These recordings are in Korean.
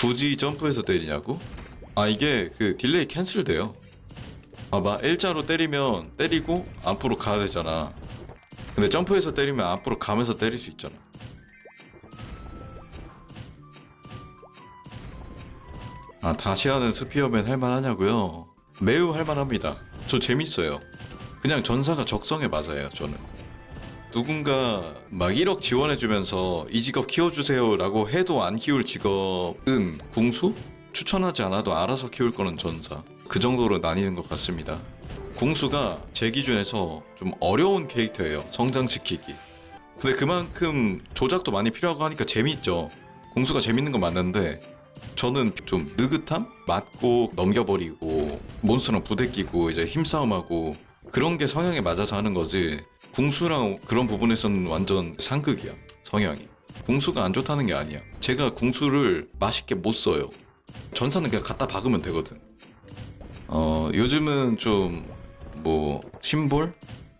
굳이 점프해서 때리냐고? 아 이게 그 딜레이 캔슬돼요. 봐봐 L자로 때리면 때리고 앞으로 가야 되잖아. 근데 점프해서 때리면 앞으로 가면서 때릴 수 있잖아. 아 다시 하는 스피어맨 할만하냐고요? 매우 할만합니다. 저 재밌어요. 그냥 전사가 적성에 맞아요 저는. 누군가 막 1억 지원해주면서 이 직업 키워주세요라고 해도 안 키울 직업은 궁수? 추천하지 않아도 알아서 키울 거는 전사. 그 정도로 나뉘는 것 같습니다. 궁수가 제 기준에서 좀 어려운 캐릭터예요. 성장시키기. 근데 그만큼 조작도 많이 필요하고 하니까 재미있죠. 궁수가 재밌는 건 맞는데 저는 좀 느긋함? 맞고 넘겨버리고 몬스터랑 부대끼고 이제 힘싸움하고 그런 게 성향에 맞아서 하는 거지 궁수랑 그런 부분에서는 완전 상극이야 성향이 궁수가 안 좋다는 게 아니야 제가 궁수를 맛있게 못 써요 전사는 그냥 갖다 박으면 되거든 어 요즘은 좀 뭐 심볼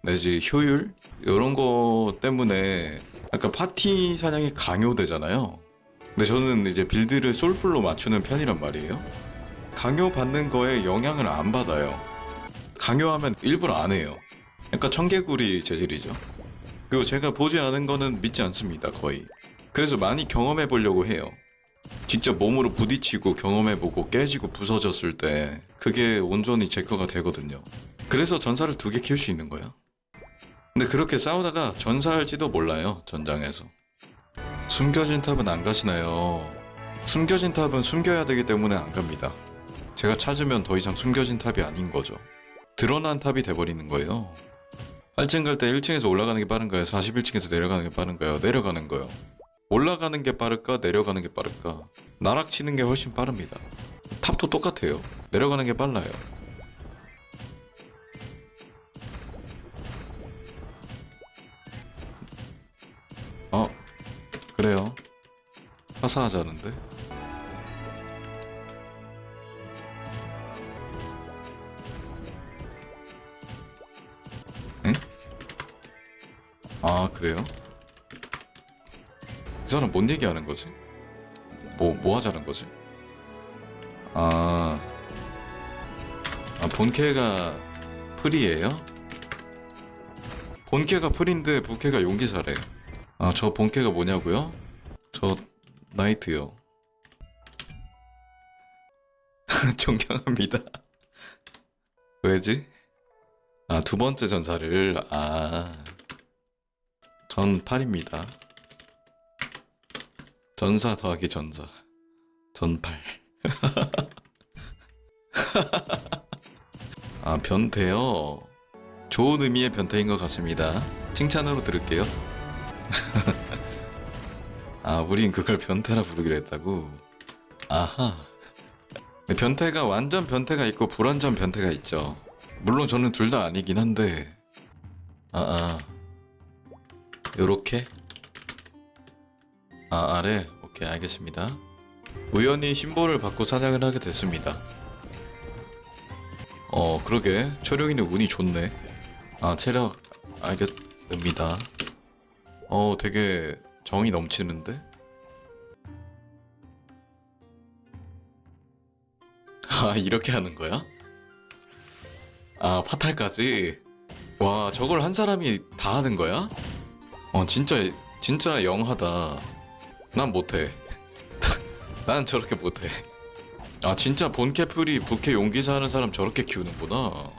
내지 효율 이런 거 때문에 약간 파티 사냥이 강요되잖아요 근데 저는 이제 빌드를 솔플로 맞추는 편이란 말이에요. 강요받는 거에 영향을 안 받아요. 강요하면 일부러 안 해요. 약간 청개구리 재질이죠. 그리고 제가 보지 않은 거는 믿지 않습니다, 거의. 그래서 많이 경험해 보려고 해요. 직접 몸으로 부딪히고 경험해보고 깨지고 부서졌을 때 그게 온전히 제 거가 되거든요. 그래서 전사를 두 개 키울 수 있는 거야. 근데 그렇게 싸우다가 전사할지도 몰라요, 전장에서. 숨겨진 탑은 안 가시나요? 숨겨진 탑은 숨겨야 되기 때문에 안 갑니다. 제가 찾으면 더 이상 숨겨진 탑이 아닌 거죠. 드러난 탑이 돼버리는 거예요. 8층 갈 때 1층에서 올라가는 게 빠른가요? 41층에서 내려가는 게 빠른가요? 내려가는 거요. 올라가는 게 빠를까? 내려가는 게 빠를까? 나락 치는 게 훨씬 빠릅니다. 탑도 똑같아요. 내려가는 게 빨라요. 어, 그래요. 화사하자는데? 그래요? 이 사람 뭔 얘기하는 거지? 뭐, 뭐 하자는 거지? 아, 아 본캐가 풀이에요? 본캐가 풀인데 부캐가 용기사래. 아, 저 본캐가 뭐냐고요? 저 나이트요. 존경합니다. 왜지? 아, 두 번째 전사를 아. 전 8입니다. 전사 더하기 전사. 전 8. 아, 변태요. 좋은 의미의 변태인 것 같습니다. 칭찬으로 들을게요. 아, 우린 그걸 변태라 부르기로 했다고. 아하. 변태가 완전 변태가 있고 불완전 변태가 있죠. 물론 저는 둘 다 아니긴 한데. 아, 아. 요렇게? 아, 아래? 오케이, 알겠습니다. 우연히 심볼을 받고 사냥을 하게 됐습니다. 어, 그러게. 초룡이는 운이 좋네. 아, 체력, 알겠습니다. 어, 되게 정이 넘치는데? 아, 이렇게 하는 거야? 아, 파탈까지? 와, 저걸 한 사람이 다 하는 거야? 어, 진짜, 진짜 영하다. 난 못해. 난 저렇게 못해. 아, 진짜 본캐플이 부캐 용기사 하는 사람 저렇게 키우는구나.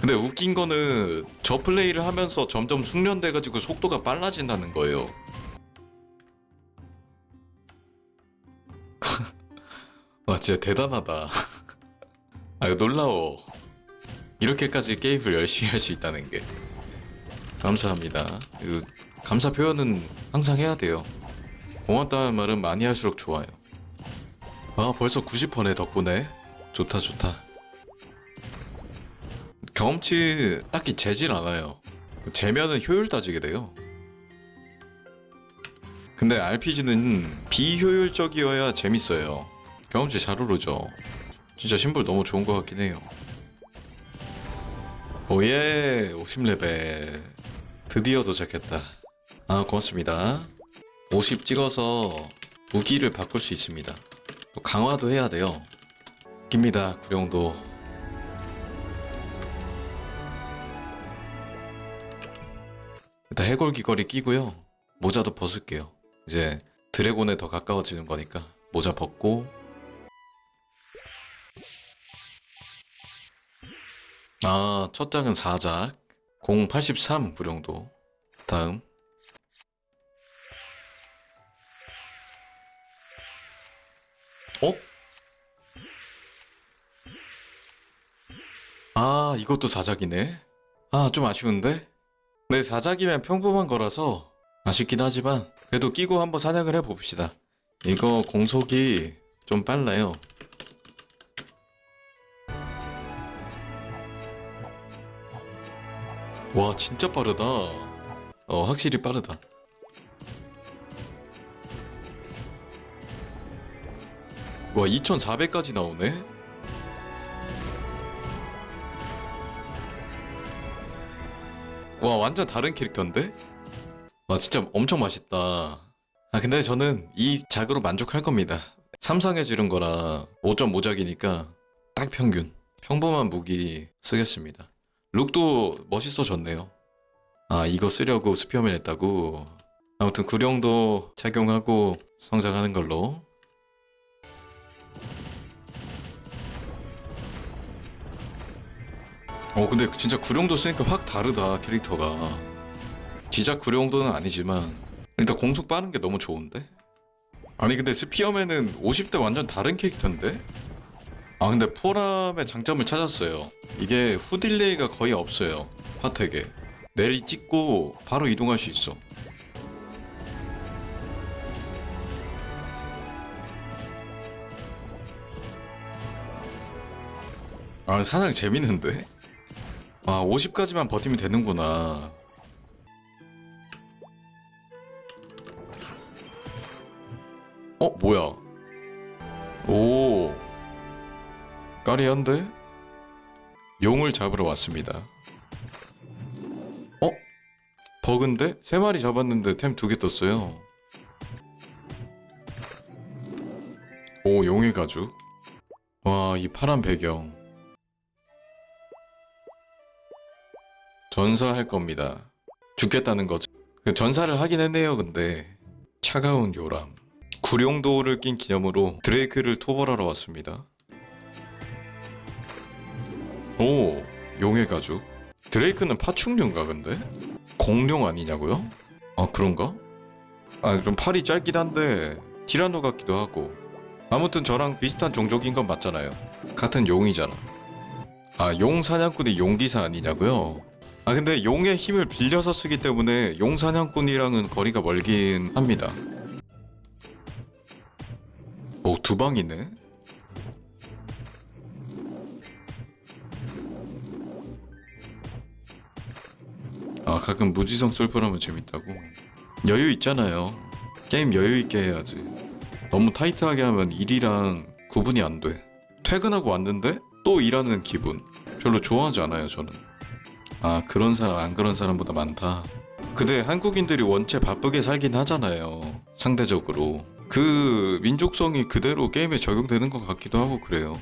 근데 웃긴 거는 저 플레이를 하면서 점점 숙련돼가지고 속도가 빨라진다는 거예요. 와 진짜 대단하다. 아 이거 놀라워. 이렇게까지 게임을 열심히 할 수 있다는 게 감사합니다. 그 감사 표현은 항상 해야 돼요. 고맙다는 말은 많이 할수록 좋아요. 아 벌써 90%네 덕분에 좋다 좋다. 경험치 딱히 재질 않아요. 재면은 효율 따지게 돼요. 근데 RPG는 비효율적이어야 재밌어요. 경험치 잘 오르죠. 진짜 심볼 너무 좋은 것 같긴 해요. 오예 50레벨 드디어 도착했다. 아 고맙습니다. 50 찍어서 무기를 바꿀 수 있습니다. 또 강화도 해야 돼요. 깁니다 구룡도. 일단 해골 귀걸이 끼고요. 모자도 벗을게요. 이제 드래곤에 더 가까워지는 거니까 모자 벗고 아, 첫 장은 4작. 083 구룡도. 다음. 어? 아, 이것도 4작이네. 아, 좀 아쉬운데? 네, 4작이면 평범한 거라서 아쉽긴 하지만 그래도 끼고 한번 사냥을 해봅시다. 이거 공속이 좀 빨라요. 와 진짜 빠르다 어 확실히 빠르다 와 2400까지 나오네 와 완전 다른 캐릭터인데 와 진짜 엄청 맛있다 아 근데 저는 이 작으로 만족할 겁니다 삼상에 지른 거라 5.5작이니까 딱 평균 평범한 무기 쓰겠습니다 룩도 멋있어졌네요. 아 이거 쓰려고 스피어맨 했다고. 아무튼 구룡도 착용하고 성장하는 걸로. 어 근데 진짜 구룡도 쓰니까 확 다르다 캐릭터가. 지작 구룡도는 아니지만 일단 공속 빠른 게 너무 좋은데. 아니 근데 스피어맨은 50대 완전 다른 캐릭터인데? 아 근데 포람의 장점을 찾았어요. 이게 후딜레이가 거의 없어요. 파텍에 내리 찍고 바로 이동할 수 있어. 아 사냥 재밌는데? 아 50까지만 버티면 되는구나. 어 뭐야? 오 까리한데? 용을 잡으러 왔습니다. 어? 버그인데? 세 마리 잡았는데 템 두 개 떴어요. 오, 용의 가죽. 와, 이 파란 배경. 전사할 겁니다. 죽겠다는 거죠. 그 전사를 하긴 했네요, 근데. 차가운 요람. 구룡도를 낀 기념으로 드레이크를 토벌하러 왔습니다. 오, 용의 가죽. 드레이크는 파충류인가 근데? 공룡 아니냐고요? 아 그런가? 아 좀 팔이 짧긴 한데 티라노 같기도 하고. 아무튼 저랑 비슷한 종족인 건 맞잖아요. 같은 용이잖아. 아 용 사냥꾼이 용기사 아니냐고요? 아 근데 용의 힘을 빌려서 쓰기 때문에 용 사냥꾼이랑은 거리가 멀긴 합니다. 오 두 방이네. 아 가끔 무지성 솔플하면 재밌다고? 여유 있잖아요. 게임 여유 있게 해야지. 너무 타이트하게 하면 일이랑 구분이 안 돼. 퇴근하고 왔는데 또 일하는 기분. 별로 좋아하지 않아요 저는 아 그런 사람 안 그런 사람보다 많다 근데 한국인들이 원체 바쁘게 살긴 하잖아요 상대적으로 그 민족성이 그대로 게임에 적용되는 것 같기도 하고 그래요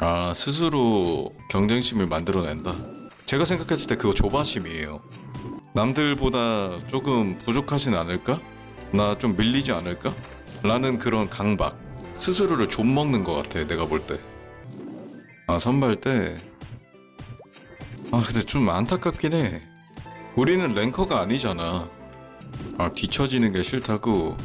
아 스스로 경쟁심을 만들어낸다 제가 생각했을 때 그거 조바심이에요. 남들보다 조금 부족하진 않을까? 나 좀 밀리지 않을까? 라는 그런 강박. 스스로를 좀 먹는 것 같아, 내가 볼 때. 아, 선발 때. 아, 근데 좀 안타깝긴 해. 우리는 랭커가 아니잖아. 아, 뒤처지는 게 싫다고.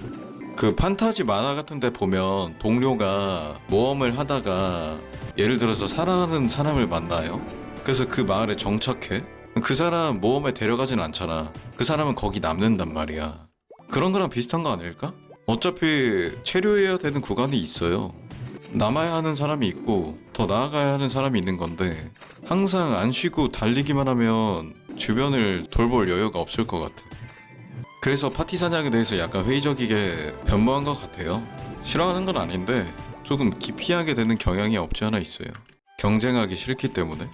그 판타지 만화 같은 데 보면 동료가 모험을 하다가 예를 들어서 사랑하는 사람을 만나요. 그래서 그 마을에 정착해. 그 사람 모험에 데려가진 않잖아. 그 사람은 거기 남는단 말이야. 그런 거랑 비슷한 거 아닐까? 어차피 체류해야 되는 구간이 있어요. 남아야 하는 사람이 있고 더 나아가야 하는 사람이 있는 건데 항상 안 쉬고 달리기만 하면 주변을 돌볼 여유가 없을 것 같아. 그래서 파티 사냥에 대해서 약간 회의적이게 변모한 것 같아요. 싫어하는 건 아닌데 조금 기피하게 되는 경향이 없지 않아 있어요. 경쟁하기 싫기 때문에.